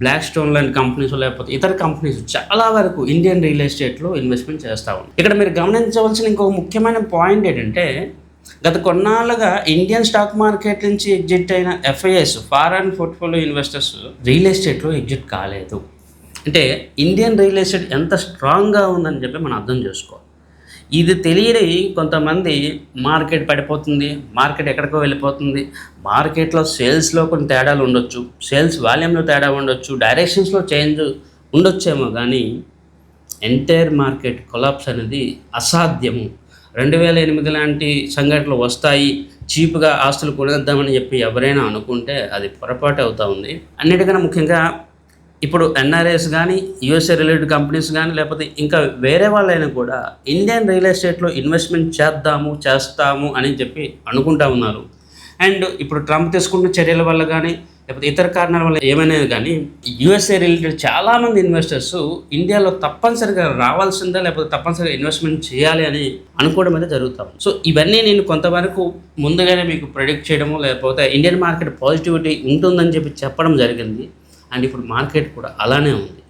Black stone లాంటి companies లేకపోతే ఇతర కంపెనీస్ చాలా వరకు ఇండియన్ రియల్ ఎస్టేట్లో ఇన్వెస్ట్మెంట్ చేస్తూ ఉన్నాయి ఇక్కడ మీరు గమనించవలసిన ఇంకొక ముఖ్యమైన పాయింట్ ఏంటంటే గత కొన్నాళ్ళుగా ఇండియన్ స్టాక్ మార్కెట్ నుంచి ఎగ్జిట్ అయిన FIs foreign portfolio investors real ఎస్టేట్లో ఎగ్జిట్ కాలేదు. అంటే ఇండియన్ రియల్ ఎస్టేట్ ఎంత స్ట్రాంగ్గా ఉందని చెప్పి మనం అర్థం చేసుకోవాలి. ఇది తెలియని కొంతమంది మార్కెట్ పడిపోతుంది మార్కెట్ ఎక్కడికో వెళ్ళిపోతుంది. మార్కెట్లో సేల్స్లో కొన్ని తేడాలు ఉండొచ్చు సేల్స్ వాల్యూమ్లో తేడా ఉండొచ్చు డైరెక్షన్స్లో చేంజ్ ఉండొచ్చేమో కానీ ఎంటైర్ మార్కెట్ కొలాప్స్ అనేది అసాధ్యము. రెండు వేల ఎనిమిది లాంటి సంఘటనలు వస్తాయి చీప్గా ఆస్తులు కొనేద్దామని చెప్పి ఎవరైనా అనుకుంటే అది పొరపాటు అవుతూ ఉంది. అన్నిటికన్నా ముఖ్యంగా ఇప్పుడు ఎన్ఆర్ఎస్ కానీ యూఎస్ఏ రిలేటెడ్ కంపెనీస్ కానీ లేకపోతే ఇంకా వేరే వాళ్ళైనా కూడా ఇండియన్ రియల్ ఎస్టేట్లో ఇన్వెస్ట్మెంట్ చేద్దాము చేస్తాము అని చెప్పి అనుకుంటా ఉన్నారు. అండ్ ఇప్పుడు ట్రంప్ తీసుకున్న చర్యల వల్ల కానీ లేకపోతే ఇతర కారణాల వల్ల ఏమైనా కానీ యూఎస్ఏ రిలేటెడ్ చాలామంది ఇన్వెస్టర్స్ ఇండియాలో తప్పనిసరిగా రావాల్సిందా లేకపోతే తప్పనిసరిగా ఇన్వెస్ట్మెంట్ చేయాలి అని అనుకోవడం అయితే జరుగుతాం. సో ఇవన్నీ నేను కొంతవరకు ముందుగానే మీకు ప్రెడిక్ట్ చేయడము లేకపోతే ఇండియన్ మార్కెట్ పాజిటివిటీ ఉంటుందని చెప్పి చెప్పడం జరిగింది. అండ్ ఇప్పుడు మార్కెట్ కూడా అలానే ఉంది.